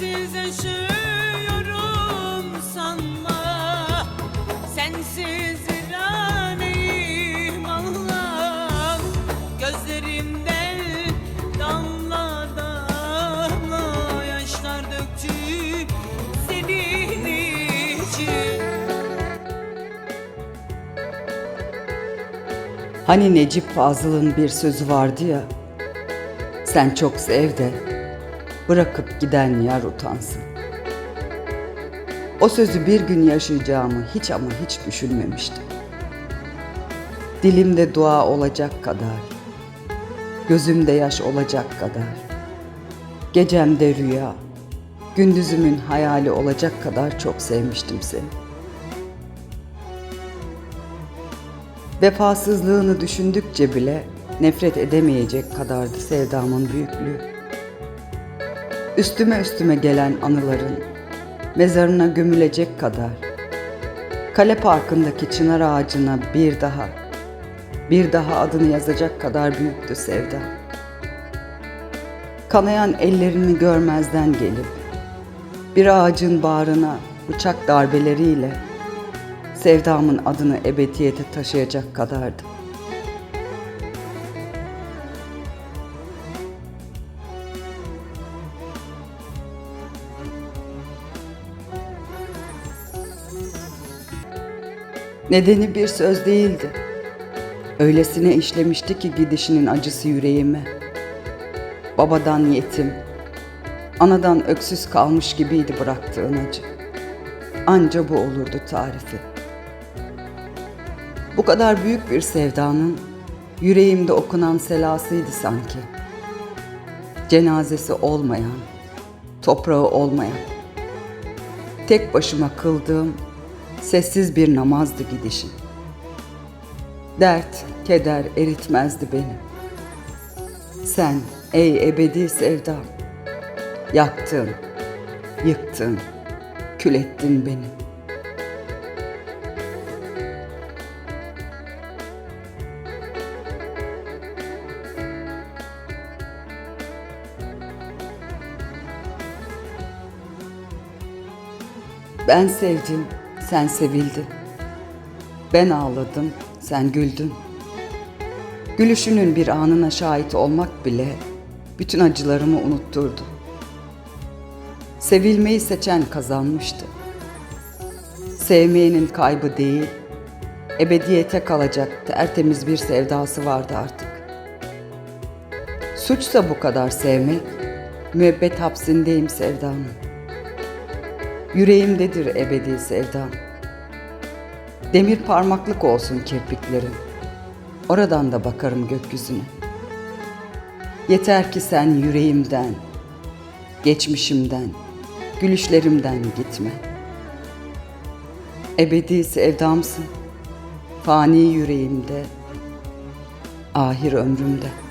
Sensiz yaşıyorum sanma Sensiz viraneyim Allah Gözlerimden damla damla yaşlar döktüm senin için Hani Necip Fazıl'ın bir sözü vardı ya. Sen çok sev de bırakıp giden yar utansın. O sözü bir gün yaşayacağımı hiç ama hiç düşünmemiştim. Dilimde dua olacak kadar, gözümde yaş olacak kadar, gecemde rüya, gündüzümün hayali olacak kadar çok sevmiştim seni. Vefasızlığını düşündükçe bile nefret edemeyecek kadardı sevdamın büyüklüğü. Üstüme üstüme gelen anıların mezarına gömülecek kadar Kale Parkı'ndaki çınar ağacına bir daha bir daha adını yazacak kadar büyüktü sevda. Kanayan ellerini görmezden gelip bir ağacın bağrına bıçak darbeleriyle sevdamın adını ebediyete taşıyacak kadardı. Nedeni bir söz değildi. Öylesine işlemişti ki gidişinin acısı yüreğime. Babadan yetim, anadan öksüz kalmış gibiydi bıraktığın acı. Anca bu olurdu tarifi. Bu kadar büyük bir sevdanın yüreğimde okunan selasıydı sanki. Cenazesi olmayan, toprağı olmayan, tek başıma kıldığım sessiz bir namazdı gidişin. Dert, keder eritmezdi beni. Sen ey ebedi sevdam, yaktın, yıktın, kül ettin beni. Ben sevdim, sen sevildin. Ben ağladım, sen güldün. Gülüşünün bir anına şahit olmak bile bütün acılarımı unutturdu. Sevilmeyi seçen kazanmıştı. Sevmeyenin kaybı değil, ebediyete kalacak tertemiz bir sevdası vardı artık. Suçsa bu kadar sevmek, müebbet hapsindeyim sevdanın. Yüreğimdedir ebedi sevdam. Demir parmaklık olsun kirpiklerin. Oradan da bakarım gökyüzüne. Yeter ki sen yüreğimden, geçmişimden, gülüşlerimden gitme. Ebedi sevdamsın, fani yüreğimde, ahir ömrümde.''